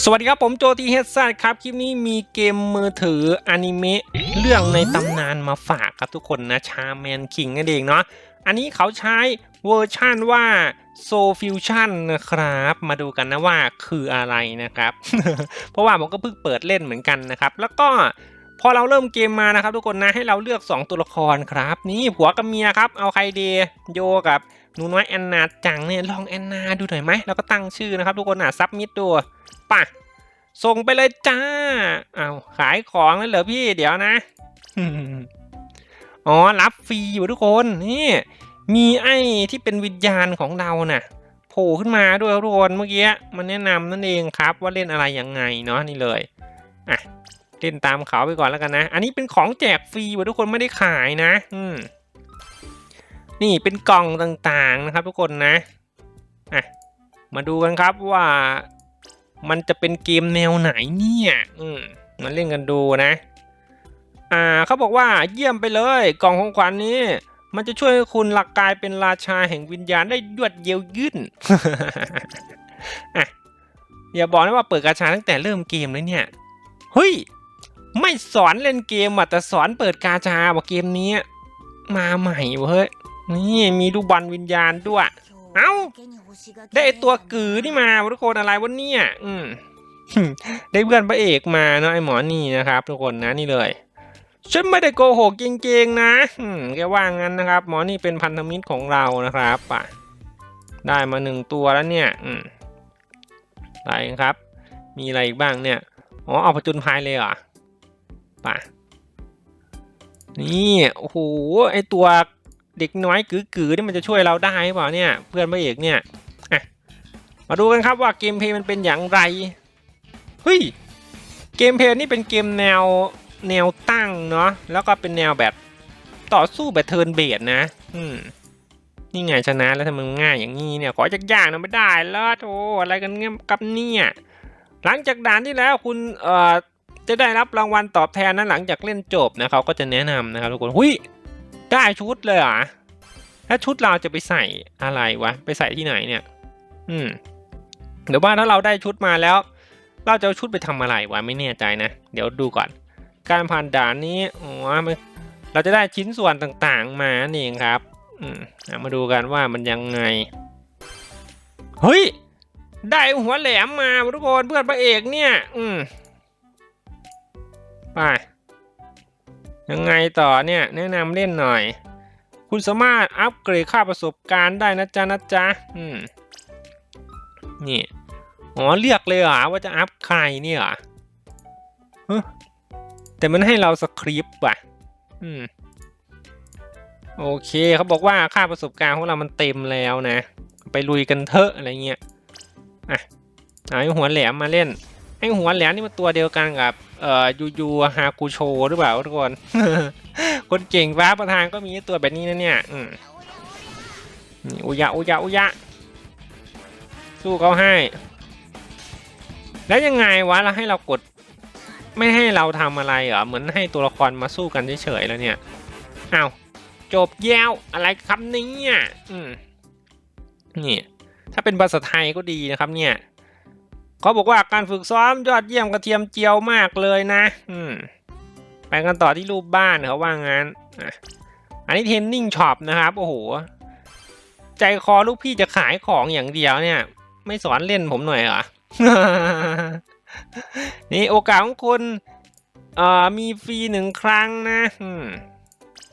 สวัสดีครับผมโจทีเฮดซัครับคลิปนี้มีเกมมือถืออนิเมะเรื่องในตำนานมาฝากครับทุกคนนะชาแมนคิงนั่นเองเนาะอันนี้เขาใช้เวอร์ชั่นว่าโซฟิวชั่นนะครับ มาดูกันนะว่าคืออะไรนะครับ เพราะว่าผมก็เพิ่งเปิดเล่นเหมือนกันนะครับ แล้วก็พอเราเริ่มเกมมานะครับทุกคนนะให้เราเลือก 2 ตัวละครครับ นี่ผัวกับเมียครับ เอาใครดีโยกับหนูน้อยแอนนาจังเนี่ยลองแอนนาดูหน่อยไหมแล้วก็ตั้งชื่อนะครับทุกคนอะซับมิดดู ป่ะส่งไปเลยจ้าเอาวขายของแล้วเหรอพี่เดี๋ยวนะ อ๋อ รับฟรีอยู่ทุกคนนี่มีไอ้ที่เป็นวิญญาณของเราน่ะโผล่ขึ้นมาด้วยทุกคนเมื่อกี้มันแนะนำนั่นเองครับว่าเล่นอะไรยังไงเนาะนี่เลยอะเล่นตามเขาไปก่อนแล้วกันนะ อันนี้เป็นของแจกฟรีว่ะทุกคนไม่ได้ขายนะ อืมนี่เป็นกล่องต่างๆนะครับ ทุกคนนะอะมาดูกันครับว่า มันจะเป็นเกมแนวไหนเนี่ยอืมมาเล่นกันดูนะ อ่าเขาบอกว่าเยี่ยมไปเลยกล่องของขวัญนี้ มันจะช่วยคุณหลักกายเป็นราชาแห่งวิญญาณได้ยวดเยียวยืนอะอย่าบอกนะว่าเปิดกาชาตั้งแต่เริ่มเกมเลยเนี่ยเฮ้ยไม่สอนเล่นเกมอะแต่สอนเปิดกาชาบอกเกมนี้ มาใหม่เว้ยนี่มีลูกบอลวิญญาณด้วย เอ้า ได้ไอตัวกือนี่มาทุกคนอะไรวะเนี่ย อืม ได้เพื่อนพระเอกมาเนาะไอหมอนี่นะครับ ทุกคนนะนี่เลยฉันไม่ได้โกหกจริงๆนะอืมแกว่างั้นนะครับ หมอนี่เป็นพันธมิตรของเรานะครับป่ะได้มาหนึ่งตัวแล้วเนี่ย อืมไปครับ มีอะไรอีกบ้างเนี่ย อ๋อเอาผจญภัยเลยเหรอป่ะนี่ โอ้โห ไอตัว เด็กน้อยกือๆนี่มันจะช่วยเราได้หรือเปล่าเนี่ยเพื่อนพระเอกเนี่ยมาดูกันครับว่าเกมเพย์มันเป็นอย่างไรเฮ้ยเกมเพย์นี่เป็นเกมแนวแนวตั้งเนาะแล้วก็เป็นแนวแบบต่อสู้แบบเทิร์นเบสนะ อืมนี่ไงชนะแล้วทำไมง่ายอย่างนี้เนี่ยขอจากยากนะไม่ได้แล้วโธ่อะไรกันเนี่ยกับเนี่ยหลังจากด่านที่แล้วคุณเอ่อจะได้รับรางวัลตอบแทนนะหลังจากเล่นจบนะเขาก็จะแนะนำนะครับทุกคนหุย ได้ชุดเลยอะถ้าชุดเราจะไปใส่อะไรวะ ไปใส่ที่ไหนเนี่ย อืมเดี๋ยวว่าถ้าเราได้ชุดมาแล้ว เราจะเอาชุดไปทำอะไรวะไม่แน่ใจนะ เดี๋ยวดูก่อน การผ่านด่านนี้อ๋อมันเราจะได้ชิ้นส่วนต่างๆมานี่ครับ อืมมาดูกันว่ามันยังไง เฮ้ย ได้หัวแหลมมาทุกคนเพื่อนพระเอกเนี่ย อืมไป ยังไงต่อเนี่ยแนะนำเล่นหน่อย คุณสามารถอัปเกรดค่าประสบการณ์ได้นะจ๊ะนะจ๊ะอืมนี่อ๋อเลือกเลยเหรอว่าจะอัพใครเนี่ยเหรอแต่มันให้เราสคริปต์ว่ะ อืม โอเคเขาบอกว่าค่าประสบการณ์ของเรามันเต็มแล้วนะ ไปลุยกันเถอะอะไรเงี้ย อะ เอาไอหัวแหลมมาเล่น ไอ้หัวแหลมนี่มันตัวเดียวกันกับเอ่อยูยูฮากูโชหรือเปล่าทุกคน คนเก่งฟ้าประธานก็มีตัวแบบนี้นะเนี่ยอืมอุยะอุยะอุยะ สู้เขาให้ แล้วยังไงวะเราให้เรากด ไม่ให้เราทำอะไรเหรอ เหมือนให้ตัวละครมาสู้กันเฉยๆแล้วเนี่ยอ้าวจบแย้วอะไรครับเนี่ยอืมนี่ ถ้าเป็นภาษาไทยก็ดีนะครับเนี่ย เขาบอกว่าการฝึกซ้อมยอดเยี่ยมกระเทียมเจียวมากเลยนะ อืมไปกันต่อที่รูปบ้านเขาว่างั้นอันนี้เทนนิ่งช็อปนะครับ โอ้โห ใจคอลูกพี่จะขายของอย่างเดียวเนี่ย ไม่สอนเล่นผมหน่อยเหรอ นี่โอกาสของคุณเอ่อมีฟรีหนึ่งครั้งนะ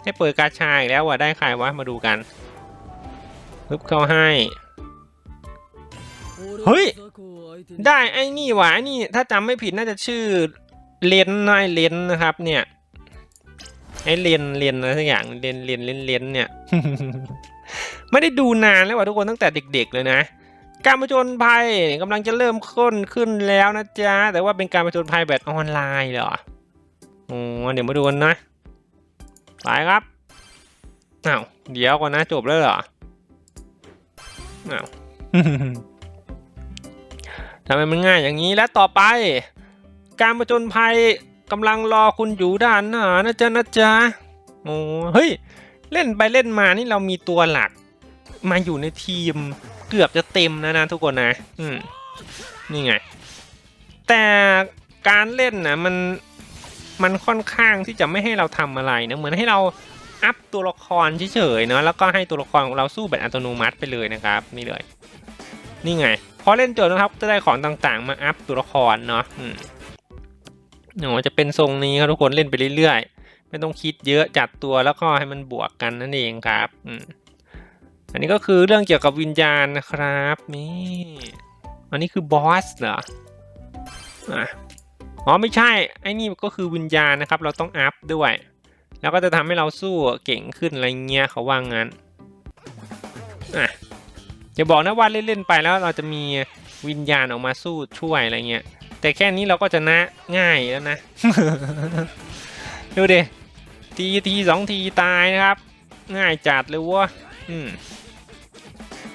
ให้เปิดกาชาอีกแล้วว่ะได้ใครวะ มาดูกันปึ๊บเข้าให้ เฮ้ย ได้ไอ้นี่หวะไอ้นี่ถ้าจำไม่ผิดน่าจะชื่อเลนนะไอเลนนะครับ เนี่ยไอ้เลนเลนอะไรสักอย่างเลนเลนเลนเลนเนี่ย ไม่ได้ดูนานแล้วว่ะทุกคนตั้งแต่เด็ก ๆ เลยนะ การผจญภัยกำลังจะเริ่มข้นขึ้นแล้วนะจ๊ะแต่ว่าเป็นการผจญภัยแบบออนไลน์เหรอโอ้เดี๋ยวมาดูกันนะไปครับอ้าวเดี๋ยวก่อนนะจบแล้วเหรออ้าว ทำไมมันง่ายอย่างนี้และต่อไป การผจญภัยกำลังรอคุณอยู่ด้านหน้านะจ๊ะนะจ๊ะโอ้เฮ้ย เล่นไปเล่นมานี่เรามีตัวหลัก มาอยู่ในทีมเกือบจะเต็มแล้วนะทุกคนนะ อืมนี่ไง แต่การเล่นนะมันมันค่อนข้างที่จะไม่ให้เราทำอะไรนะเหมือนให้เราอัพตัวละครเฉยๆเนาะแล้วก็ให้ตัวละครของเราสู้แบบอัตโนมัติไปเลยนะครับ นี่เลย นี่ไง พอเล่นจบนะครับจะได้ของต่างๆ มาอัพตัวละครเนาะอืมโอ้จะเป็นทรงนี้ครับทุกคนเล่นไปเรื่อยๆ ไม่ต้องคิดเยอะจัดตัวแล้วก็ให้มันบวกกันนั่นเองครับอันนี้ก็คือเรื่องเกี่ยวกับวิญญาณนะครับนี่อันนี้คือบอสเหรออ๋อไม่ใช่ไอ้นี่ก็คือวิญญาณนะครับ เราต้องอัพด้วย แล้วก็จะทำให้เราสู้เก่งขึ้นอะไรเงี้ยเขาว่างั้นอะ อย่าบอกนะว่าเล่นๆไปแล้วเราจะมีวิญญาณออกมาสู้ช่วยอะไรเงี้ย แต่แค่นี้เราก็จะนะง่ายแล้วนะ ดูดิทีทีสองทีตายนะครับ ง่ายจัดเลยวะอืม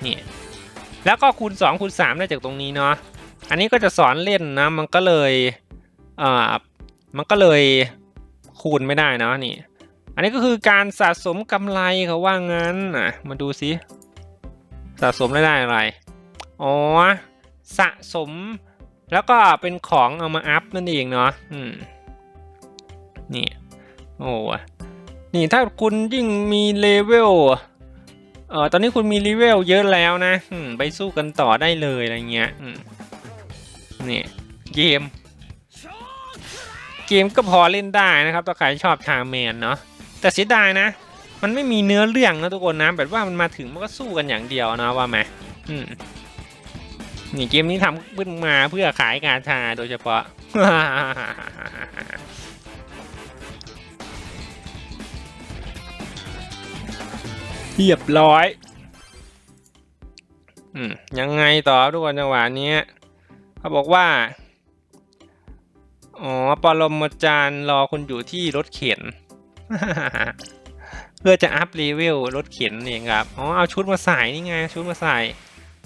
นี่แล้วก็คูณ2คูณ3ได้จากตรงนี้เนาะ อันนี้ก็จะสอนเล่นนะ มันก็เลยเอ่อมันก็เลยคูณไม่ได้เนาะนี่ อันนี้ก็คือการสะสมกำไรเขาว่างั้นอะมาดูสิ สะสมได้ได้อะไร อ๋อ สะสม แล้วก็เป็นของเอามาอัพนั่นเองเนาะอืมนี่ โอ้นี่ถ้าคุณยิ่งมีเลเวลเอ่อตอนนี้คุณมีเลเวลเยอะแล้วนะอืมไปสู้กันต่อได้เลยอะไรเงี้ยอืมนี่เกม เกมก็พอเล่นได้นะครับถ้าใครชอบชาแมนเนาะแต่เสียดายนะ มันไม่มีเนื้อเรื่องนะทุกคนนะแบบว่ามันมาถึงมันก็สู้กันอย่างเดียวนะว่าไหมอืมนี่เกมนี้ทำขึ้นมาเพื่อขายกาชาโดยเฉพาะ เรียบร้อย อืมยังไงต่อทุกคนจังหวะนี้เขาบอกว่า อ๋อปรมาจารย์รอคุณอยู่ที่รถเข็น พื่อจะอัพเลเวลรถเข็นนั่เองครับอ๋อเอาชุดมาใส่นี่ไงชุดมาใส่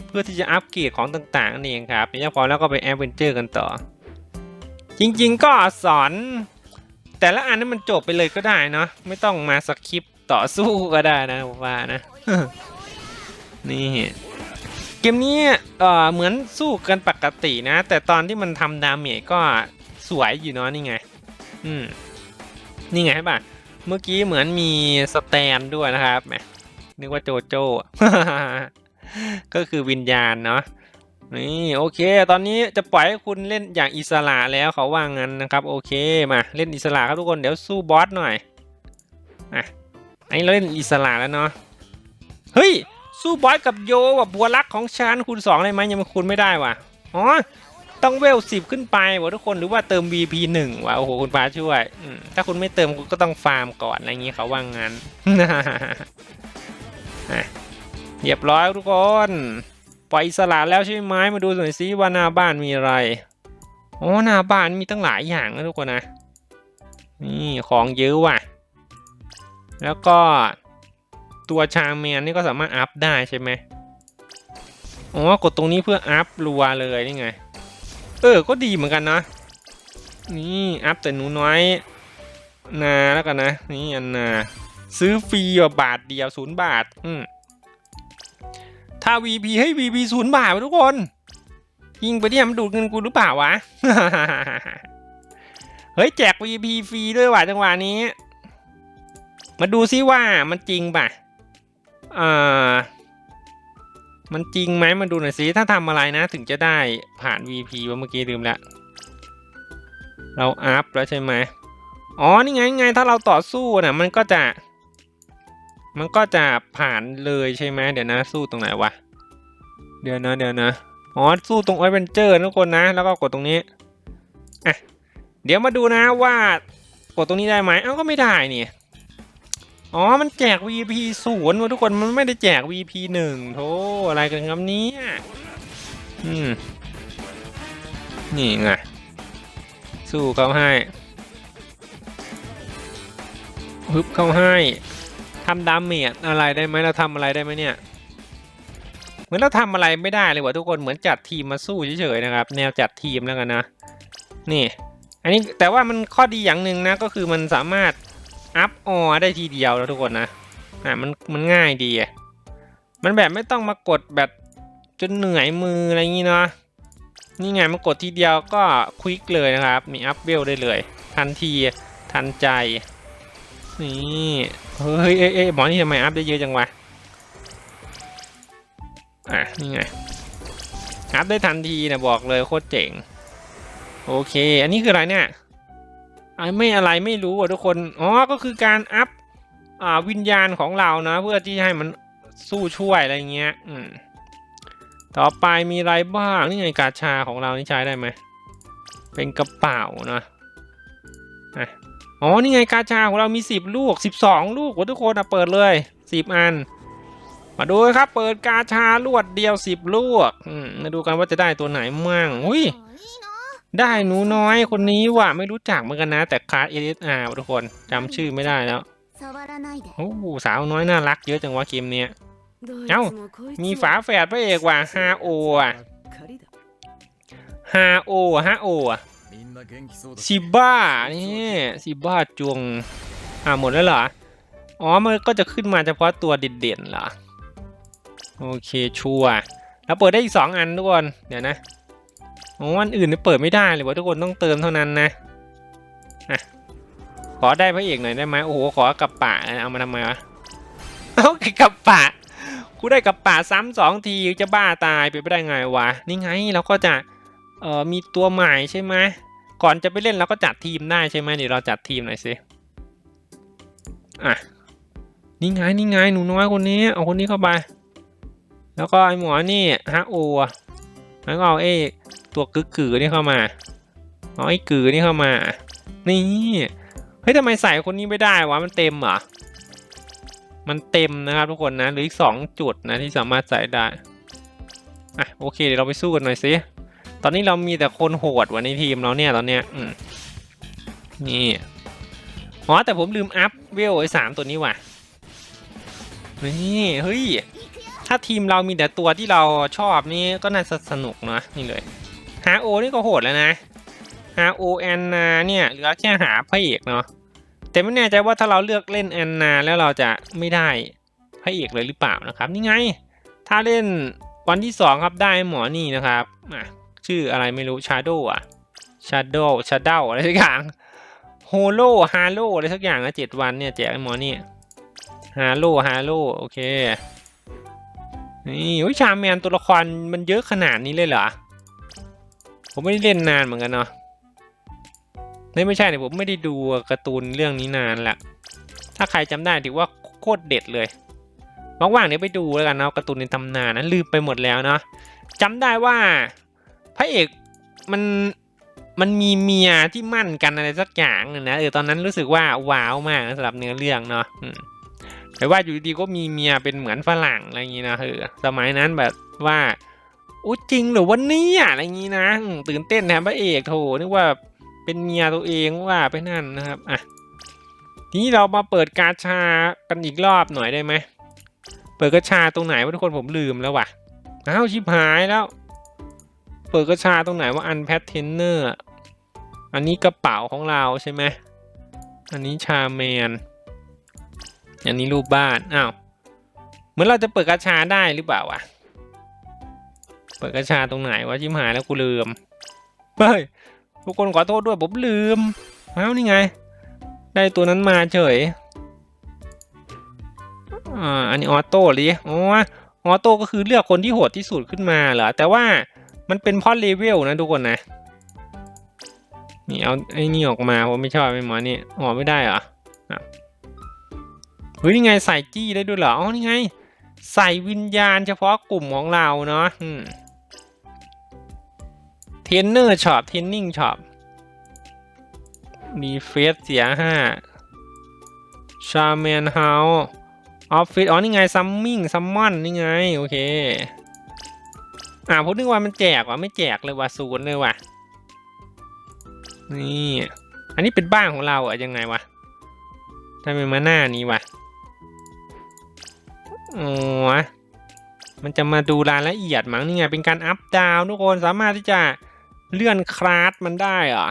เพื่อที่จะอัพเกียรดของต่างๆนั่เองครับนี่พอแล้วก็ไปแอดเวนเจอร์กันต่อ จริงๆก็สอน แต่ละอันนั้นมันจบไปเลยก็ได้เนาะไม่ต้องมาสคริปต์ต่อสู้ก็ได้นะผมว่านะนี่เกมนี้เอ่อเหมือนสู้กันปกตินะ แต่ตอนที่มันทำดาเมจก็สวยอยู่เนาะนี่ไง อืมนี่ไงใช่ป่ะ เมื่อกี้เหมือนมีสแตนด้วยนะครับแหมนึกว่าโจโจ้ ก็คือวิญญาณเนาะนี่โอเค ตอนนี้จะปล่อยให้คุณเล่นอย่างอิสระแล้วเขาว่างั้นนะครับ โอเคมาเล่นอิสระครับทุกคนเดี๋ยวสู้บอสหน่อยอะอันนี้เราเล่นอิสระแล้วเนาะเฮ้ยสู้บอสกับโยแบบบัวรักของฉันคูณสองได้ไหมยังคูณไม่ได้ว่ะอ๋อ ต้องเวลสิบขึ้นไปวะทุกคนหรือว่าเติม VP หนึ่งวะโอ้โหคุณป้าช่วยถ้าคุณไม่เติมก็ต้องฟาร์มก่อนอะไรอย่างงี้เขาว่างั้นเรียบร้อยทุกคนปล่อยอิสระแล้วใช่ไหมมาดูหน่อยซิว่าหน้าบ้านมีอะไรอ๋อหน้าบ้านมีตั้งหลายอย่างนะทุกคนนะนี่ของเยอะว่ะ แล้วก็ตัวชาแมนนี่ก็สามารถอัพได้ใช่ไหมอ๋อกดตรงนี้เพื่ออัพรัวเลยนี่ไง เออ ก็ดีเหมือนกันนะ นี่อัพแต่หนูน้อยนาแล้วกันนะ นี่อันนาซื้อฟรีบบบาทเดียวศูนย์บาท อืมถ้า VP ให้ VP ศูนย์บาททุกคน ยิงไปที่มันดูดเงินกูหรือเปล่าวะ เฮ้ย แจก VP ฟรีด้วยว่ะจังหวะนี้ มาดูซิว่ามันจริงป่ะ อ่า มันจริงไหมมาดูหน่อยสิถ้าทำอะไรนะ ถึงจะได้ผ่าน VP ว่าเมื่อกี้ลืมแล้วเราอัพแล้วใช่ไหมอ๋อนี่ไงไงถ้าเราต่อสู้น่ะมันก็จะ มันก็จะผ่านเลยใช่ไหมเดี๋ยวนะสู้ตรงไหนวะเดี๋ยวนะเดี๋ยวนะอ๋อสู้ตรง a อเวนเจอร์ทุกคนนะ แล้วก็กดตรงนี้อะเดี๋ยวมาดูนะว่ากดตรงนี้ได้ไหมเอ้าก็ไม่ได้นี่ อ๋อ มันแจก VP ศูนย์วะทุกคน มันไม่ได้แจก VP หนึ่งโธ่อะไรกันครับเนี้อืม นี่ไง สู้เขาให้ฮึบเขาให้ทำดาเมจอะไรได้ไหมเราทำอะไรได้ไหมเนี่ย เหมือนเราทำอะไรไม่ได้เลยวะทุกคน เหมือนจัดทีมมาสู้เฉยๆนะครับ แนวจัดทีมแล้วกันนะ นี่ อันนี้แต่ว่ามันข้อดีอย่างหนึ่งนะ ก็คือมันสามารถ อัพออได้ทีเดียวแล้วทุกคนนะอะมันมันง่ายดีอะมันแบบไม่ต้องมากดแบบจนเหนื่อยมืออะไรอย่างงี้เนาะนี่ไงมันกดทีเดียวก็ควิกเลยนะครับ มีอัพเวลได้เลย ทันทีทันใจ นี่เฮ้ยเอ้ยเอ้ยหมอนี่ทำไมอัพได้เยอะจังวะอะนี่ไงอัพได้ทันทีนะบอกเลยโคตรเจ๋ง โอเค อันนี้คืออะไรเนี่ย ไอ้ไม่อะไรไม่รู้อะทุกคน อ๋อ ก็คือการอัพอ่าวิญญาณของเรานะ เพื่อที่ให้มันสู้ช่วยอะไรเงี้ย อืม ต่อไปมีอะไรบ้าง นี่ไงกาชาของเรานี่ใช้ได้ไหม เป็นกระเป๋านะอ๋อ นี่ไงกาชาของเรามีสิบลูกสิบสองลูกทุกคนอะเปิดเลยสิบอัน มาดูครับ เปิดกาชาลวดเดียวสิบลูก อืม มาดูกันว่าจะได้ตัวไหนมั่ง อุ้ย ได้หนูน้อยคนนี้ว่ะไม่รู้จักเหมือนกันนะ แต่คลาร์เอสอาทุกคนจำชื่อไม่ได้แล้วโอ้สาวน้อยน่ารักเยอะจังวะเกมเนี้ยเอ้ามีฝาแฝดพระเอกว่ะฮาโออะฮาโอฮาโออะซิบ้านี่ซิบ้าจวงอ่าหมดแล้วเหรออ๋อมันก็จะขึ้นมาเฉพาะตัวเด่นๆเหรอโอเคชัวร์แล้วเปิดได้อีกสองอันทุกคนเดี๋ยวนะ วันอื่นนี่เปิดไม่ได้เลยว่ะทุกคนต้องเติมเท่านั้นนะอะขอได้พระเอกหน่อยได้ไหมโอ้โหขอกระปะเอามาทำไมวะเอากระปะกูได้กระปะซ้ำสองทีจะบ้าตายไปไม่ได้ไงวะนี่ไงเราก็จะเอ่อมีตัวใหม่ใช่ไหมก่อนจะไปเล่นเราก็จัดทีมได้ใช่ไหมเดี๋ยวเราจัดทีมหน่อยสิอะนี่ไงนี่ไงหนูน้อยคนนี้เอาคนนี้เข้าไป แล้วก็ไอหมอนี่ฮะโอแล้วก็เอาไอ้ ตัวกึกกือนี่เข้ามาเอไอ้กือนี่เข้ามา นี่เฮ้ยทำไมใส่คนนี้ไม่ได้วะมันเต็มเหรอมันเต็มนะครับทุกคนนะหรืออีกสองจุดนะที่สามารถใส่ได้อะโอเคเดี๋ยวเราไปสู้กันหน่อยสิตอนนี้เรามีแต่คนโหดวันในทีมเราเนี่ยตอนเนี้ยอืมนี่อ๋อแต่ผมลืมอัพเวลไอ้สามตัวนี้ว่ะนี่เฮ้ยถ้าทีมเรามีแต่ตัวที่เราชอบนี่ก็น่าจะสนุกนะนี่เลยาโอนี่ก็โหดแล้วนะหาโอแอนนาเนี่ยเหลือแค่หาพระเอกเนาะแต่ไม่แน่ใจว่าถ้าเราเลือกเล่นแอนนาแล้วเราจะไม่ได้พระเอกเลยหรือเปล่านะครับนี่ไง ถ้าเล่นวันที่สองครับได้หมอนี่นะครับชื่ออะไรไม่รู้ Shadow อะ Shadow Shadow อะไรสักอย่าง Holo Halo อะไรสักอย่างนะเจ็ดวันเนี่ยแจกหมอนี่ Halo Halo โอเคนี่วิชาแมนตัวละครมันเยอะขนาดนี้เลยเหรอ ผมไม่ได้เล่นนานเหมือนกันเนาะไม่ไม่ใช่เนี่ยผมไม่ได้ดูการ์ตูนเรื่องนี้นานละถ้าใครจำได้ถือว่าโคตรเด็ดเลยว่างๆเดี๋ยวไปดูแล้วกันเนาะการ์ตูนในตำนานนะลืมไปหมดแล้วเนาะจำได้ว่าพระเอกมันมันมีเมียที่มั่นกันอะไรสักอย่างนะเออตอนนั้นรู้สึกว่าว้าวมากสำหรับเนื้อเรื่องเนาะอืมแต่ว่าอยู่ดีๆก็มีเมียเป็นเหมือนฝรั่งอะไรอย่างงี้นะเออสมัยนั้นแบบว่า อู้จริงหรือวันนี้อะไรอย่างงี้นะตื่นเต้นแทนพระเอกโถนึกว่าเป็นเมียตัวเองว่าไปนั่นนะครับอะทีนี้เรามาเปิดกาชากันอีกรอบหน่อยได้ไหมเปิดกาชาตรงไหนวะทุกคนผมลืมแล้วว่ะอ้าวชิบหายแล้ว เปิดกระชาตรงไหนว่าอันแพทเทนเนอร์อันนี้กระเป๋าของเราใช่ไหมอันนี้ชาแมนอันนี้รูปบ้านอ้าวเหมือนเราจะเปิดกระชาได้หรือเปล่าวะ เปิดกระชาตรงไหนวะชิมหายแล้วกูลืมเฮ้ยทุกคนขอโทษด้วยผมลืมเอ้านี่ไง ได้ตัวนั้นมาเฉยอ่าอันนี้ออโต้เลยอ๋อออโต้ก็คือเลือกคนที่โหดที่สุดขึ้นมาเหรอแต่ว่ามันเป็นพราะเลเวลนะทุกคนนะนี่เอาไอ้นี่ออกมาผมไม่ชอบไอ้หมอนี่ออไม่ได้เหรอะเฮ้ยนี่ไงใส่จี้ได้ด้วยเหรออ๋อนี่ไง ใส่วิญญาณเฉพาะกลุ่มของเราเนาะอืม เทนเนอร์ช็อปเทนนิ่งช็อปมีเฟสเสียห้าชาแมนเฮาออฟฟิศอ๋อ นี่ไงซัมมิงซัมมอนนี่ไง โอเค อ่าผมนึกว่ามันแจกว่ะไม่แจกเลยว่ะศูนย์เลยว่ะ นี่ อันนี้เป็นบ้านของเราอะยังไงวะทำไมมาหน้านี้วะอ๋อมันจะมาดูรายละเอียดมั้งนี่ไงเป็นการอัพดาวทุกคนสามารถที่จะ เลื่อนคลาสมันได้เหรอ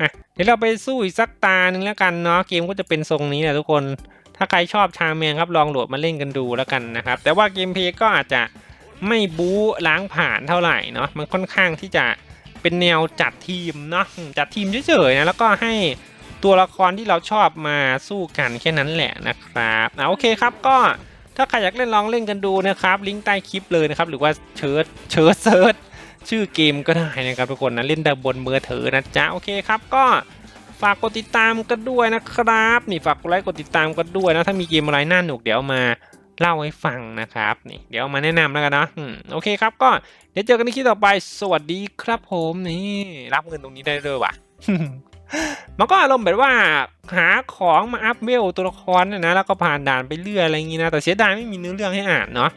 อะเดี๋ยวเราไปสู้อีกสักตาหนึ่งแล้วกันเนาะเกมก็จะเป็นทรงนี้แหละทุกคน ถ้าใครชอบชาแมนครับลองโหลดมาเล่นกันดูแล้วกันนะครับ แต่ว่าเกมเพย์ก็อาจจะไม่บู๊ล้างผ่านเท่าไหร่เนาะมันค่อนข้างที่จะเป็นแนวจัดทีมเนาะจัดทีมเฉยๆนะแล้วก็ให้ตัวละครที่เราชอบมาสู้กันแค่นั้นแหละนะครับอะโอเคครับก็ถ้าใครอยากเล่นลองเล่นกันดูนะครับ ลิงก์ใต้คลิปเลยนะครับ หรือว่าเชิญเชิญเซิร์ช ชื่อเกมก็ได้นะครับทุกคนนะเล่นได้บนมือถือนะจ๊ะโอเคครับก็ฝากกดติดตามกันด้วยนะครับนี่ฝากกดไลค์กดติดตามกันด้วยนะถ้ามีเกมอะไรน่าหนุกเดี๋ยวมาเล่าให้ฟังนะครับนี่เดี๋ยวมาแนะนำแล้วกันเนาะโอเคครับก็เดี๋ยวเจอกันในคลิปต่อไปสวัสดีครับผมนี่รับเงินตรงนี้ได้ด้วยว่ะมันก็อารมณ์แบบว่าหาของมาอัพเวลตัวละครเนี่ยนะแล้วก็ผ่านด่านไปเรื่อยอะไรอย่างงี้นะแต่เสียดายไม่มีเนื้อเรื่องให้อ่านเนาะ